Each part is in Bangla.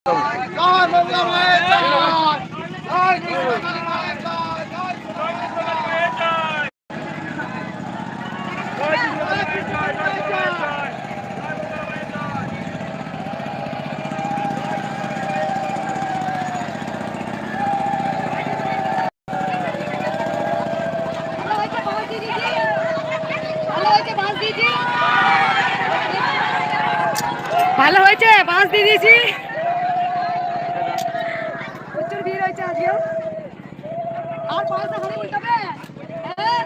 ভালো হয়েছে বাঁশ দিয়ে দিয়েছি ভালো হয়েছে বাঁশ দিয়েছি ভালো হয়েছে বাঁশ দিয়ে দিয়েছি প্রচুর ভিড় হয়েছে আজকেও আর উল্টাবে হ্যাঁ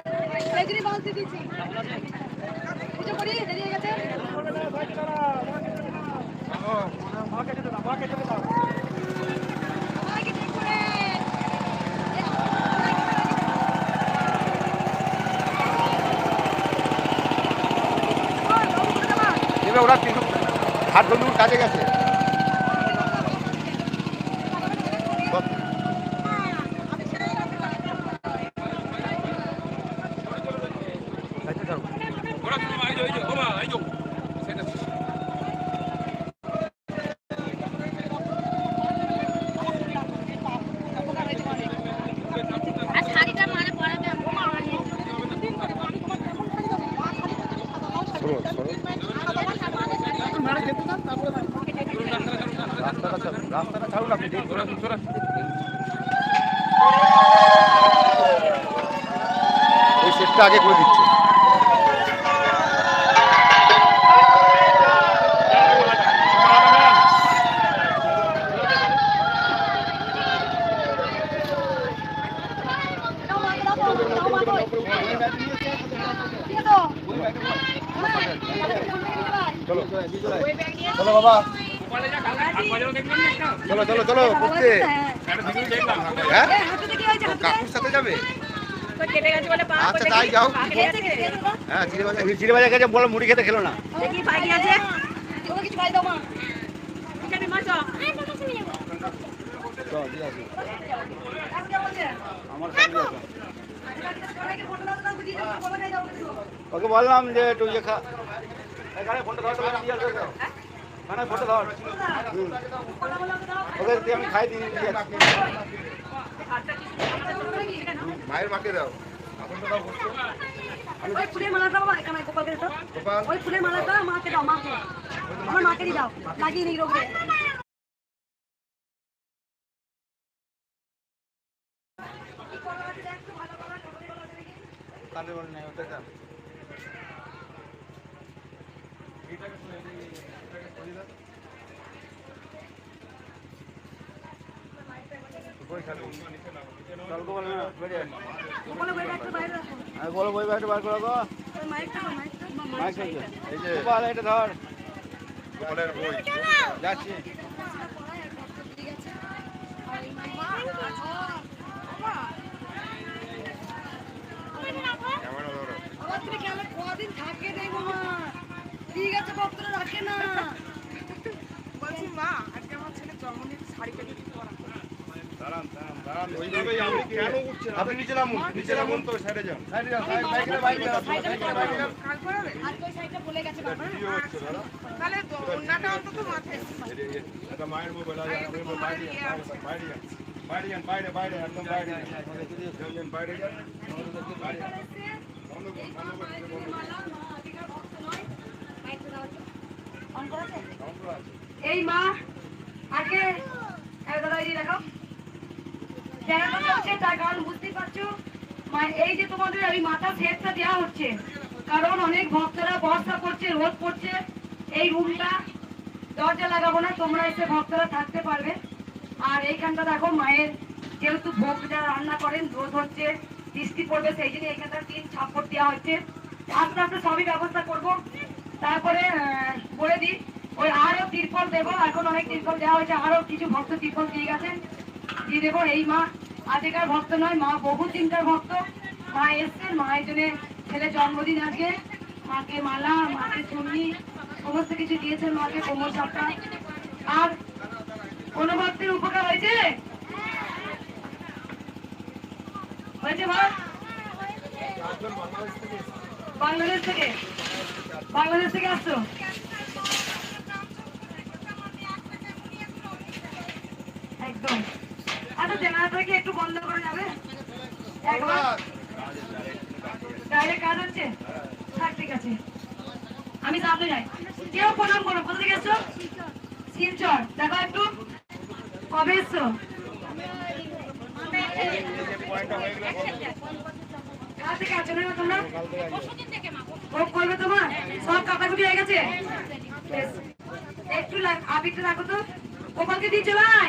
হাত ধরুন কাজে গেছে আর শাড়িটা মানে পরাবে রাস্তাটা ছাড়ুন রাস্তাটা ছাড়ুন আপনি ওই সেটটা আগে করে দিচ্ছে। চলো চলো বাবা। চলো চলো চলো করতে হ্যাঁ। কাকুর সাথে যাবে? আচ্ছা তাই যাও। হ্যাঁ বাজার গেছে বলো। মুড়ি খেতে খেলো না। দেখি পাখি আছে? ওকে কিছু খাই দাও মা। বললাম যে একটু ইয়ে খা ফোনটা ধর হুম। ওকে আমি খাই আসছি। মায়ের মাকে দাও। ওই ফুলের মালাটা বাবা এখানে গোপালকে দাও। ওই ফুলের মালাটা মাকে দাও মাকে। আমার মাকে দাও লাগিয়ে নেই রোগে কানে বল নাই ওটা বই বাইরে বলো বই ব্যাগটা বার করো এটা ধর। যাচ্ছি। কদিন থাকে দেখব মা ঠিক আছে ভক্তরা রাখে না। বলছি মা আজকে আমার ছেলে জন্মদিন শাড়িটা যদি পরা দাঁড়ান দাঁড়ান দাঁড়ান ওইভাবেই আপনি কেন উঠছেন? আপনি নিচে নামুন নিচে নামুন তো সাইডে যান। সাইডে যান সাইড বাইকে বাইকে বাইকে বাইকে কাল পরাবে আর ওই সাইডটা বলে গেছে বাবা। ভিডিও হচ্ছে দাদা তাহলে তো অন্তত মাথায় এটা মায়ের মোবাইল আছে আপনি বাইরে বাইরে যান বাইরে যান বাইরে বাইরে একদম বাইরে যান। যান বাইরে যান। বাইরে যান। বন্ধ করুন বন্ধ করুন বন্ধ করুন। এই মা আগে দাদা এই দেখো চলছে তার কারণ বুঝতেই পারছ? এই যে তোমাদের এই মাথা সেটটা দেওয়া হচ্ছে, কারণ অনেক ভক্তরা বর্ষা করছে, রোদ পড়ছে, এই রুমটা দরজা লাগাবো না, তোমরা এসে ভক্তরা থাকতে পারবে। আর এইখানটা দেখো মায়ের, যেহেতু ভোগ যারা রান্না করেন, রোদ হচ্ছে, বৃষ্টি পড়বে, সেই জন্য এখানটা তিন ছাপ্পড় দেওয়া হচ্ছে। আস্তে আস্তে সবই ব্যবস্থা করব। তারপরে বলে দিই, ওই আরও তিরপল দেবো। এখন অনেক তিরপল দেওয়া হয়েছে আরও কিছু ভক্ত তিরপল দিয়ে গেছে দিয়ে দেবো এই মা আগেকার ভক্ত নয়, মা বহু চিন্তার ভক্ত। মা এসছেন মায়ের জন্য ছেলে জন্মদিন আজকে। মাকে মালা, মাকে চুন্নি, সমস্ত কিছু দিয়েছেন মাকে কোমর চাপটা। আর কোন ভক্তের উপকার হয়েছে? হয়েছে মা বাংলাদেশ থেকে। বাংলাদেশ থেকে আসছো? একদম। বন্ধ করে যাবে? একবার। কাজ হচ্ছে? ঠিক আছে। আমি সামনে যাই। কেউ প্রণাম করো। কোথা থেকে শিলচর। দেখো একটু। কবে এসছো? কার থেকে আছো না তোমরা? ভোগ করবে তোমার? সব কাটাকুটি হয়ে গেছে। একটু আবিরটা রাখো তো। গোপালকে দিচ্ছ ভাই।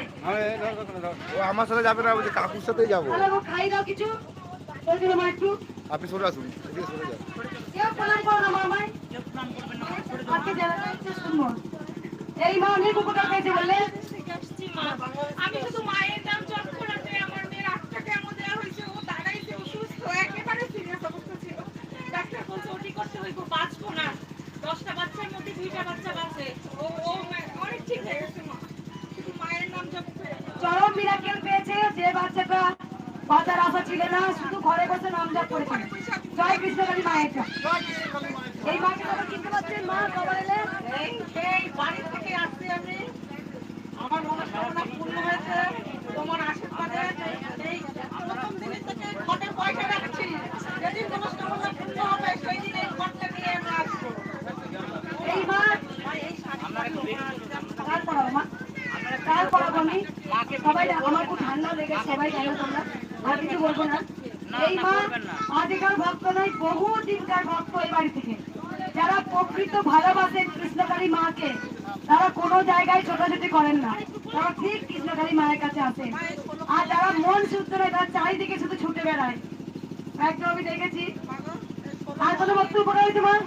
ও আমার সাথে যাবে না বলছে কাকুর সাথেই যাব। খাই দাও কিছু। ওই দিল মা একটু। আপনি সরে আসুন এদিকে সরে যান। কেউ প্রণাম করো না মামাই আজকে জায়গাটা হচ্ছে এই মা অনেক উপকার পেয়েছে বললে আমি শুধু মায়ের নাম জপ করাতে আমার মেয়ের আটটা কেমন দেওয়া হয়েছে ও দাঁড়াইছে অসুস্থ একেবারে সিরিয়াস অবস্থা ছিল। ডাক্তার বলছে ওটি করতে হইব বাঁচবো না। দশটা বাচ্চার মধ্যে দুইটা বাচ্চা বাঁচে। ও ও অনেক ঠিক হয়ে গেছে মা শুধু মায়ের নাম জপ করে চরম মিরাকেল বাচ্চার আশা ছিল না, শুধু ঘরে বসে নাম জপ জয় কৃষ্ণকালী মায়ের এই মাকে কবে চিনতে পারছেন মা কবে এলে এই বাড়ি থেকে আসছি আমি আমার মনস্কামনা পূর্ণ হয়েছে তোমার আশীর্বাদে এই প্রথম দিনের থেকে ঘটের পয়সা রাখছি যেদিন মনস্কামনা পূর্ণ হবে সেই দিন এই ঘরটা নিয়ে আমরা আসব এই মা আর এই শাড়ি কাল পড়াবো মা কাল পড়াবো আমি সবাই আমার খুব ঠান্ডা লেগে সবাই জানো তোমরা বলব না। এই মা আজকাল ভক্ত নয় বহু দিনকার ভক্ত এই বাড়ি থেকে। যারা প্রকৃত ভালোবাসেন কৃষ্ণকালী মাকে তারা কোনো জায়গায় ছোটাছুটি করেন না। তারা ঠিক কৃষ্ণকালী মায়ের কাছে আসেন আর যারা মন শুদ্ধ নয় তারা চারিদিকে শুধু ছুটে বেড়ায়। একদম আমি দেখেছি। আর কোনো বক্তব্য নেই তোমার?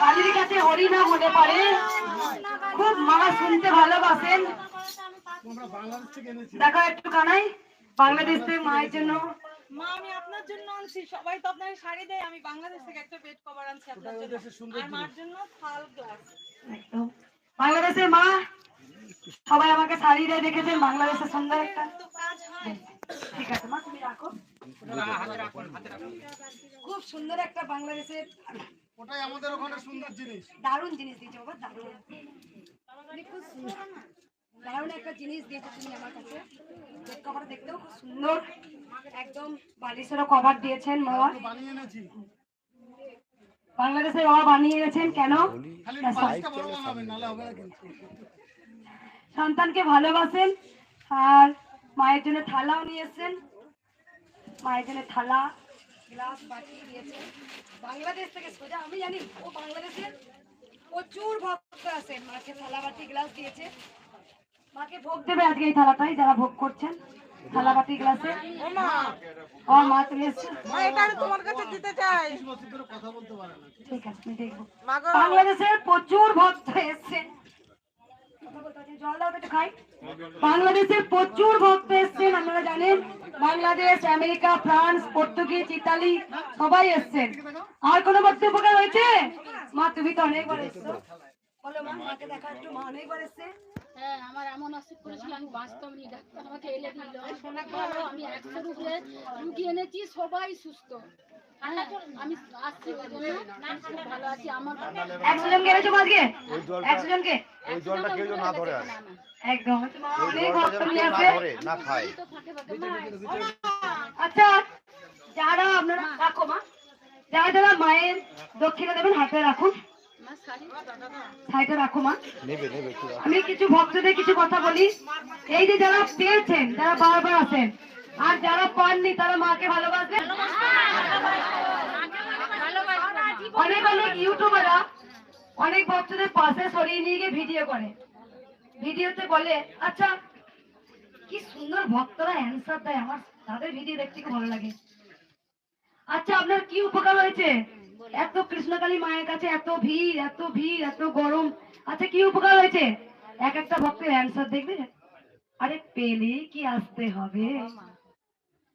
কালীর কাছে হরি না মনে পড়ে খুব মা শুনতে ভালোবাসেন। দেখো একটু কানাই বাংলাদেশ থেকে মায়ের জন্য। মা আমি আপনার জন্য আনছি। সবাই তো আপনাকে শাড়ি দেয় আমি বাংলাদেশ থেকে একটা বেড কভার আনছি আপনার জন্য। আর মার জন্য থাল গ্লাস বাংলাদেশের মা সবাই আমাকে শাড়ি দিয়ে দেখেছেন? বাংলাদেশের সুন্দর একটা। হয় ঠিক আছে মা তুমি রাখো। খুব সুন্দর একটা বাংলাদেশের ওটাই আমাদের ওখানে সুন্দর জিনিস। দারুণ জিনিস দিয়েছ বাবা দারুণ। তুমি দারুণ একটা জিনিস দিয়েছ তুমি আমার কাছে। বেড কভার দেখতেও খুব সুন্দর। একদম বালিশেরও কভার দিয়েছেন মা। বানিয়ে এনেছি। বাংলাদেশের বাবা বানিয়ে এনেছেন কেন? সন্তানকে ভালোবাসেন আর মায়ের জন্য থালাও নিয়েছেন মায়ের জন্য থালা গ্লাস বাটি দিয়েছেন বাংলাদেশ থেকে সোজা আমি জানি ও বাংলাদেশের প্রচুর ভক্ত আছেন মাকে থালা বাটি গ্লাস দিয়েছে। মাকে ভোগ দেবে আজকে এই থালাটাই যারা ভোগ করছেন থালা বাটি গ্লাসে ও মা আমার তুমি এসছো মা এটা আমি তোমার কাছে দিতে চাই। ঠিক আছে আমি দেখব। বাংলাদেশের প্রচুর ভক্ত এসছেন জল দাও একটু খাই। বাংলাদেশের প্রচুর ভক্ত এসছেন আপনারা জানেন। Bangladesh, America, France, Portuguese, Italy, সবাই এসছেন। আর কোনো বক্তব্য হয়েছে? মা, তুমি তো অনেকবার এসছো। বলো মা, মাকে একটু মা অনেকবার এসছে। হ্যাঁ আমার এমন অসুখ করেছিল আমি বাঁচতাম নি ডাক্তার আমাকে এলে দিল। আমি একশোর উপরে রুগী এনেছি সবাই সুস্থ। আমি আসছি ওই জন্য খুব ভালো আছি আমার একশো জনকে এনেছো আজকে? একশো জনকে ওই জলটা কেউ না ধরে আর। একদম। অনেক ভক্ত নিয়ে আসে না খায় তো ফাঁকে ফাঁকে মা আচ্ছা যারা আপনারা রাখো মা। যারা যারা মায়ের দক্ষিণা দেবেন হাতে রাখুন। সাইডে রাখো মা। আমি কিছু ভক্তদের কিছু কথা বলি। এই যে যারা পেয়েছেন যারা বারবার আছেন আর যারা পাননি তারা মাকে ভালোবাসবেন অনেক অনেক ইউটিউবাররা অনেক ভক্তদের পাশে সরিয়ে নিয়ে গিয়ে ভিডিও করে। ভিডিওতে বলে আচ্ছা কি সুন্দর ভক্তরা অ্যান্সার দেয় আমার তাদের ভিডিও দেখতে খুব ভালো লাগে। আচ্ছা আপনার কি উপকার হয়েছে? এত কৃষ্ণকালী মায়ের কাছে এত ভিড় এত ভিড় এত গরম। আচ্ছা কি উপকার হয়েছে? এক একটা ভক্তের অ্যান্সার দেখবে? আরে পেলে কি আসতে হবে?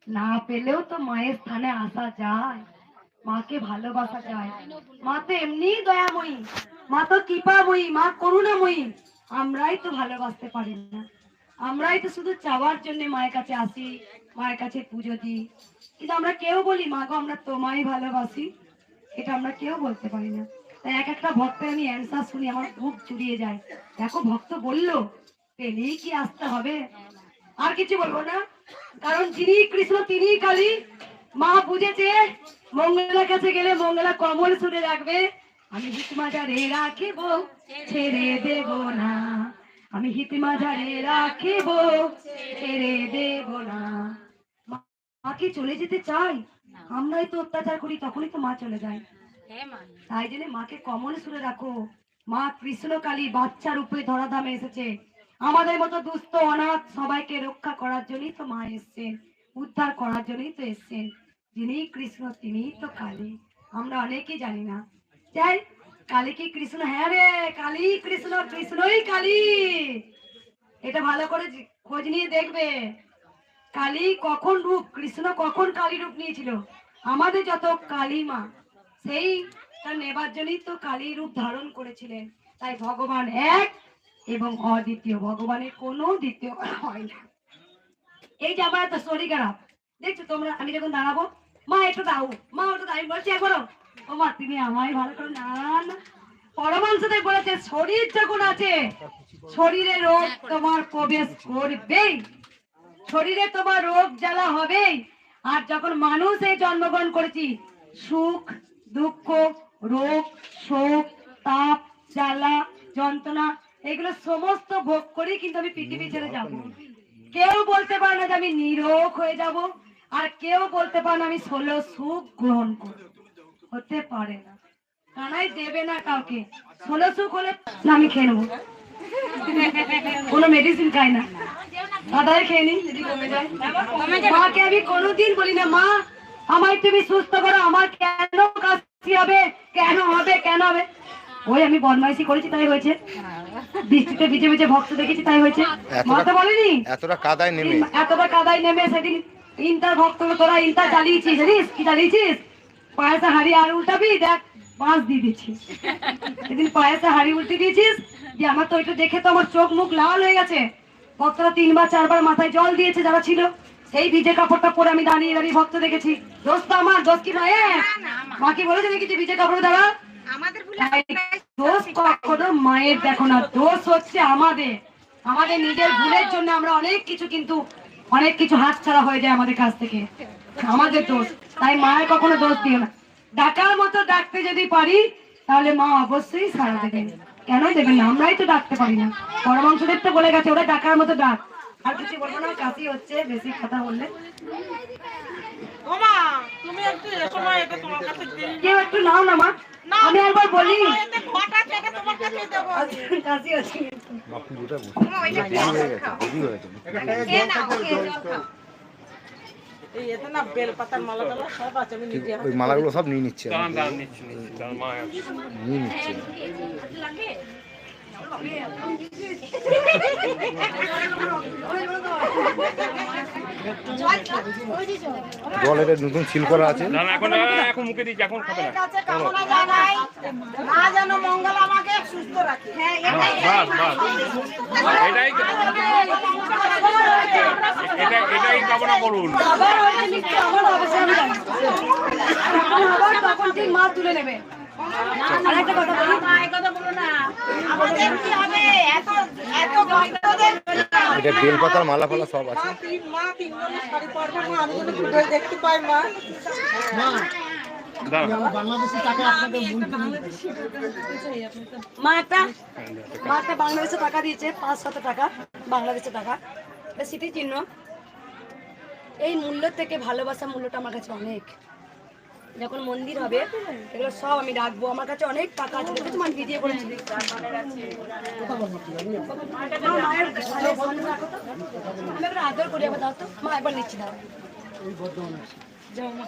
না পেলেও তো মায়ের স্থানে আসা যায়। মাকে ভালোবাসা যায়। মা তো এমনি দয়াময়ী। মা তো কৃপাময়ী মা করুণাময়ী। আমরাই তো ভালোবাসতে পারি না। আমরাই তো শুধু চাওয়ার জন্য মায়ের কাছে আসি মায়ের কাছে পুজো দিই। কিন্তু আমরা কেউ বলি মা গো আমরা তোমায় ভালোবাসি। এটা আমরা কেউ বলতে পারি না। তাই এক একটা ভক্তের আমি অ্যান্সার শুনি, আমার বুক চুরিয়ে যায়। দেখো, ভক্ত বলল, পেলেই কি আসতে হবে? আর কিছু বলব না। কারণ যিনি কৃষ্ণ তিনি কালী। মা বুঝেছে, মঙ্গলার কাছে গেলে মঙ্গলা কমল শুনে রাখবে। আমি হিতমাজারে রাখিব, ছেড়ে দেব না। আমি হিতমাজারে রাখিব, ছেড়ে দেব না। মা- মাকে চলে যেতে চাই আমরাই তো অত্যাচার করি তখনই তো মা চলে যায়। তাই জন্য মাকে কমল সুরে রাখো। মা কৃষ্ণ কালী বাচ্চা রূপে ধরাধামে এসেছে। আমাদের মতো দুস্থ অনাথ সবাইকে রক্ষা করার জন্যই তো মা এসছেন উদ্ধার করার জন্যই তো এসছেন যিনি কৃষ্ণ তিনিই তো কালী। আমরা অনেকেই জানি না। যাই কালী কি কৃষ্ণ? হ্যাঁ রে কালী কৃষ্ণ কৃষ্ণই কালী। এটা ভালো করে খোঁজ নিয়ে দেখবে। কালী কখন রূপ? কৃষ্ণ কখন কালী রূপ নিয়েছিল? আমাদের যত কালী মা সেই তার নেবার জন্যই তো কালী রূপ ধারণ করেছিলেন। তাই ভগবান এক এবং অদ্বিতীয়। ভগবানের কোনো দ্বিতীয় হয় না। এই যে আমার এত শরীর খারাপ। দেখছ তোমরা? আমি যখন দাঁড়াবো মা একটু দাও। মা ওটা দাও আমি বলছি একবারও ও মা তুমি আমায় ভালো করে না না পরমাংশতে বলেছে শরীর যখন আছে শরীরে রোগ তোমার প্রবেশ করবেই। শরীরে তোমার রোগ জ্বালা হবেই। আর যখন মানুষ এই জন্মগ্রহণ করেছি, সুখ, দুঃখ, রোগ, শোক, তাপ, জ্বালা, যন্ত্রণা, এগুলো সমস্ত ভোগ করেই কিন্তু আমি পৃথিবী ছেড়ে যাব। কেউ বলতে পারে না যে আমি নিরোগ হয়ে যাব, আর কেউ বলতে পারে না আমি ষোলো সুখ গ্রহণ করব। হতে পারে না। কানাই দেবে না কাউকে। ষোলো সুখ হলে আমি খেয়ে নেব। কোনো মেডিসিন খাই না। দাদাই খেয়ে নি। যদি কমে যায় মাকে আমি কোনোদিন বলি না মা আমায় তুমি সুস্থ করো আমার কেন কাশি হবে? কেন হবে? কেন হবে? ওই আমি বদমাইশি করেছি তাই হয়েছে। বৃষ্টিতে ভিজে ভিজে ভক্ত দেখেছি তাই হয়েছে। মা তো বলেনি। এতটা কাদায় নেমে। এতটা কাদায় নেমে সেদিন ইন্টার ভক্ত তোরা ইন্টার চালিয়েছিস জানিস? কি চালিয়েছিস? পায়েসে হাড়ি আর উল্টাবি দেখ। বাঁশ দিয়ে সেদিন পায়েসে হাড়ি উল্টে দিয়েছিস যে আমার তো দেখে তো আমার চোখ মুখ লাল হয়ে গেছে। ভক্তরা তিনবার চারবার মাথায় জল দিয়েছে যারা ছিল। সেই ভিজে কাপড়টা পরে আমি দাঁড়িয়ে দাঁড়িয়ে ভক্ত দেখেছি। দোষ তো আমার দোষ কি বলেছে দেখেছি ভিজে কাপড় দোষ কখনো মায়ের দেখো না দোষ হচ্ছে আমাদের। আমাদের নিজের ভুলের জন্য আমরা অনেক কিছু কিন্তু অনেক কিছু হাত ছাড়া হয়ে যায় আমাদের কাছ থেকে। আমাদের দোষ তাই মায়ের কখনো দোষ দিও না। ডাকার মতো ডাকতে যদি পারি তাহলে মা অবশ্যই সারা দেবেন। কেন দেবেন না? আমরাই তো ডাকতে পারি না। পরমাংশদেব তো বলে গেছে ওরা ডাকার মতো ডাক। আর কিছু বলব না কাশি হচ্ছে বেশি কথা বললে। ওমা তুমি একটু এসো মা এটা তোমার কাছে দিই কেউ একটু নাও না মা। আমি একবার বলি। দেবো। কাশি হচ্ছে। ওই মালাগুলো সব নিয়ে নিচ্ছে। নিয়ে নিচ্ছে জল এটা নতুন সিল করা আছে। না এখন এখন মুখে দিচ্ছি এখন খাবে না। কাছে কামনা জানাই মা যেন মঙ্গল আমাকে সুস্থ রাখে। হ্যাঁ এটাই এটাই। কামনা। করুন। আবার হয়তো তখন ঠিক মা তুলে নেবে। আর একটা কথা বলি। মা এই কথা বলো না। আমাদের কি হবে? এত এত ভক্তদের এটা বেলপাতার মালা ফালা সব আছে। তিন মা তিন জনের শাড়ি পরবো মা আমি যেন দুটোই দেখতে পাই মা বাংলাদেশি টাকা আপনাদের মা একটা মা একটা বাংলাদেশে টাকা দিয়েছে পাঁচশত টাকা বাংলাদেশে টাকা। এটা স্মৃতি চিহ্ন। এই মূল্য থেকে ভালোবাসা মূল্যটা আমার কাছে অনেক। যখন মন্দির হবে, এগুলো সব আমি রাখব। আমার কাছে অনেক টাকা আছে। দেখেছ মানে ভিডিও করেছি। আমি আদর করি আবার দাও তো। মা, একবার নিচ্ছি, দাও। যাও, মা।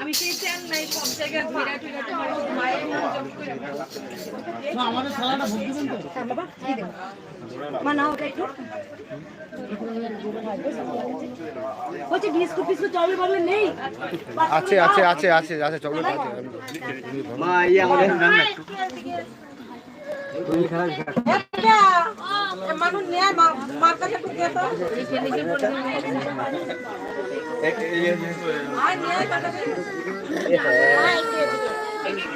আমি সেই চান নাই সব জায়গায় ঘোরা টুরা তোমার মায়ের নাম জপ করে আমাদের খেলাটা ভোট দিবেন তো। হ্যাঁ, বাবা এই দেখো মা নাও ওটা একটু। বলছি বিস্কুট বললে নেই? আছে আছে আছে আছে আছে চকলেট আছে নেয় মার কাছে ঢুকে তো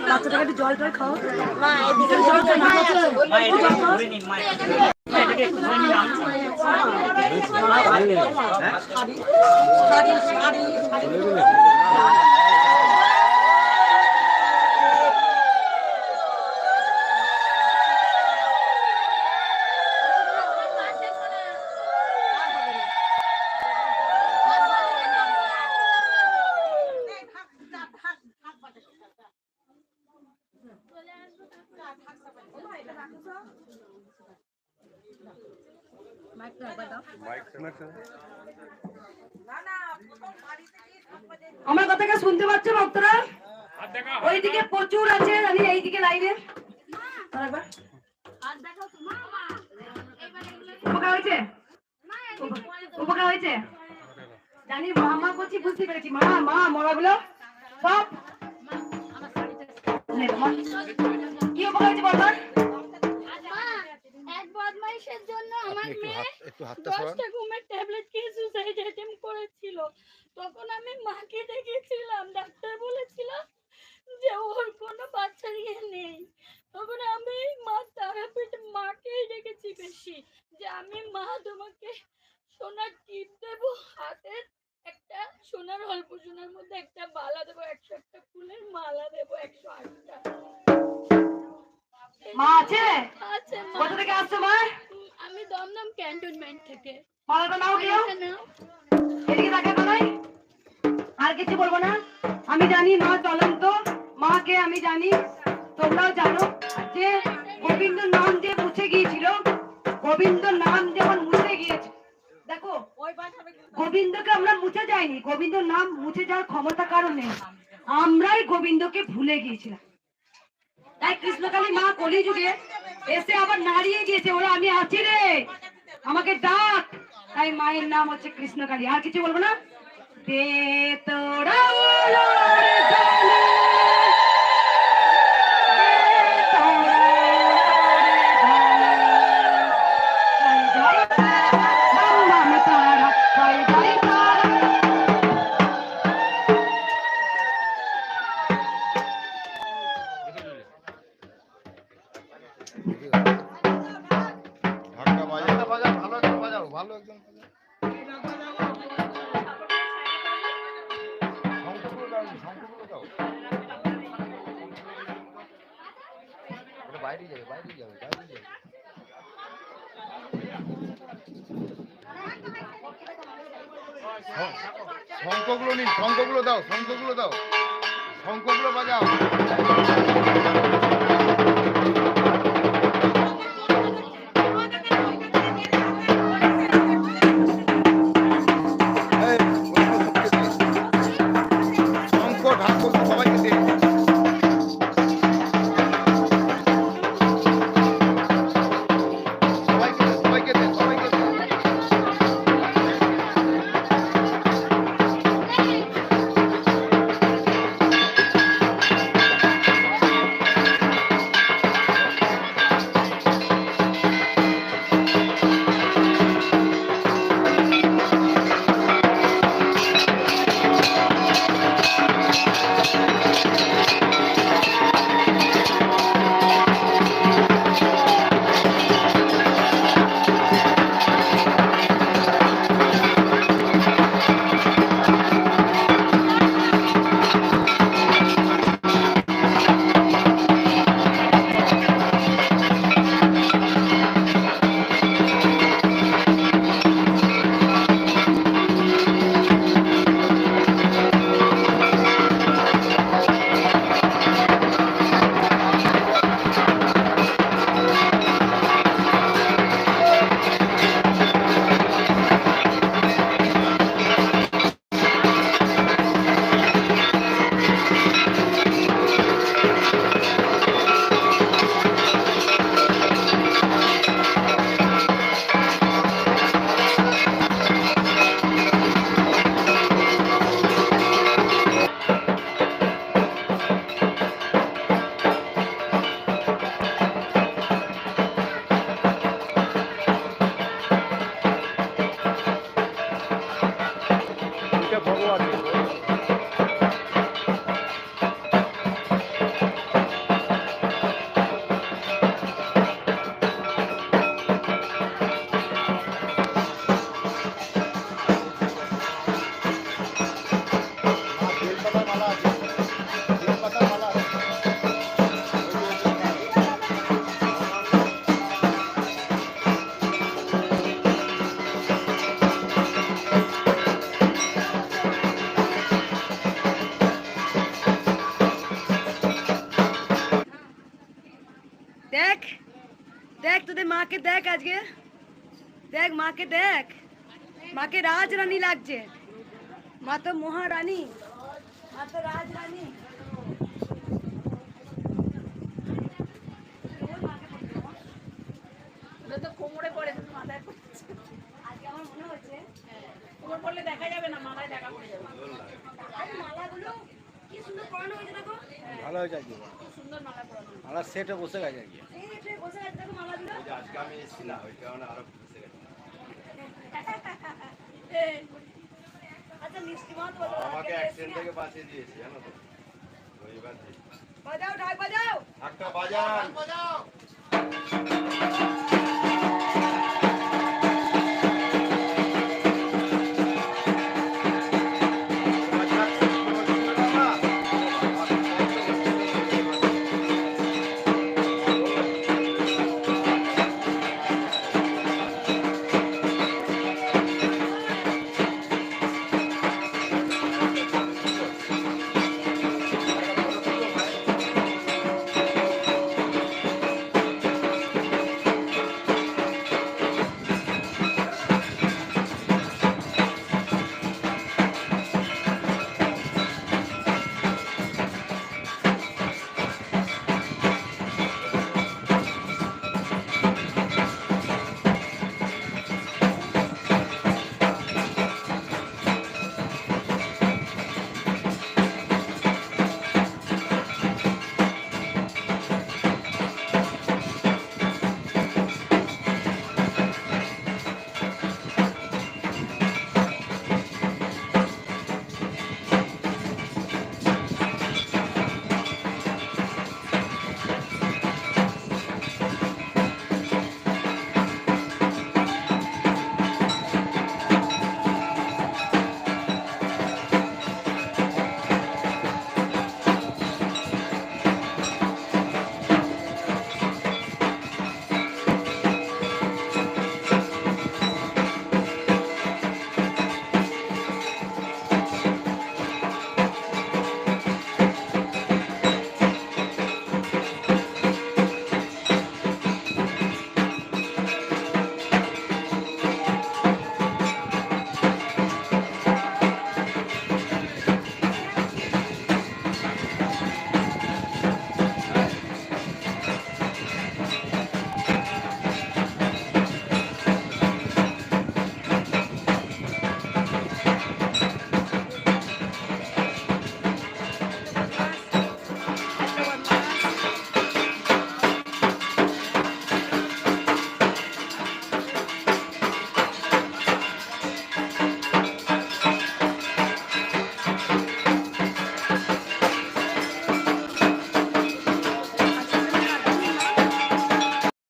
বাচ্চাটাকে একটু জল টল খাও। আমার কথাকে শুনতে পাচ্ছ ভক্তরা? ওইদিকে প্রচুর আছে, আমি এইদিকে লাইনে। উপকার হয়েছে? উপকার হয়েছে? জানি, মা মা করছি, বুঝতে পেরেছি। মা মা মরাগুলো সব কি উপকার হয়েছে বলবার বদমাইশের জন্য আমার মেয়ে দশটা ঘুমের ট্যাবলেট খেয়ে সুসাইড অ্যাটেম্প করেছিল। তখন আমি মাকে দেখেছিলাম ডাক্তার বলেছিল যে ওর কোনো বাচ্চার ইয়ে নেই। তখন আমি মা তারাপীঠ মাকেই রেখেছি বেশি যে আমি মা তোমাকে সোনার টিপ দেবো হাতের একটা সোনার অল্প সোনার মধ্যে একটা বালা দেবো একশো একটা ফুলের মালা দেবো একশো আটটা। মা আছে? আচ্ছা মা। কোথা থেকে আসছো মা? আমি দমদম ক্যান্টনমেন্ট থেকে। মালাটা নাও কেউ? এদিকে তাকায় বাবাই আর কিছু বলব না। আমি জানি মা চলন্ত। মাকে আমি জানি। তোমরাও জানো যে গোবিন্দ নাম যে মুছে গিয়েছিল। গোবিন্দ নাম যেমন মুছে গিয়েছে। দেখো গোবিন্দকে আমরা মুছে যাইনি। গোবিন্দ নাম মুছে যাওয়ার ক্ষমতা কারণ নেই। আমরাই গোবিন্দকে ভুলে গিয়েছিলাম। তাই কৃষ্ণকালী মা কলিযুগে এসে আবার নাড়িয়ে গিয়েছে। ওরা, আমি আছি রে। আমাকে ডাক। তাই মায়ের নাম হচ্ছে কৃষ্ণকালী। আর কিছু বলব না? দে তোরা ভালো ওটা বাইরে যাবে বাইরে যাবে বাইরে যাবে শঙ্খগুলো নিন শঙ্খগুলো দাও শঙ্খগুলো দাও। শঙ্খগুলো বাজাও। দেখ আজকে। দেখ মাকে দেখ। মাকে রাজ রাজরানী লাগছে। মা তো মহারানী। মা তো রাজরানী। তো কোমরে পড়ে মাথায়। আজকে আমার মনে হচ্ছে কোমর পড়লে দেখা যাবে না মাথায় দেখা পড়ে যাবে। মালাগুলো কি সুন্দর পরানো হয়েছে দেখো? ভালো হয়েছে আজকে খুব সুন্দর মালা পরানো সেটে বসে গেছে আজকে বসে দেখো মালাগুলো আজকে আমি এসেছি না ওই কারণে আরও বুঝতে গেছি। আচ্ছা মিষ্টি আমাকে অ্যাক্সিডেন্ট থেকে বাঁচিয়ে দিয়েছে জানো তো? রবিবার বাজাও ঢাক বাজাও। একটা বাজান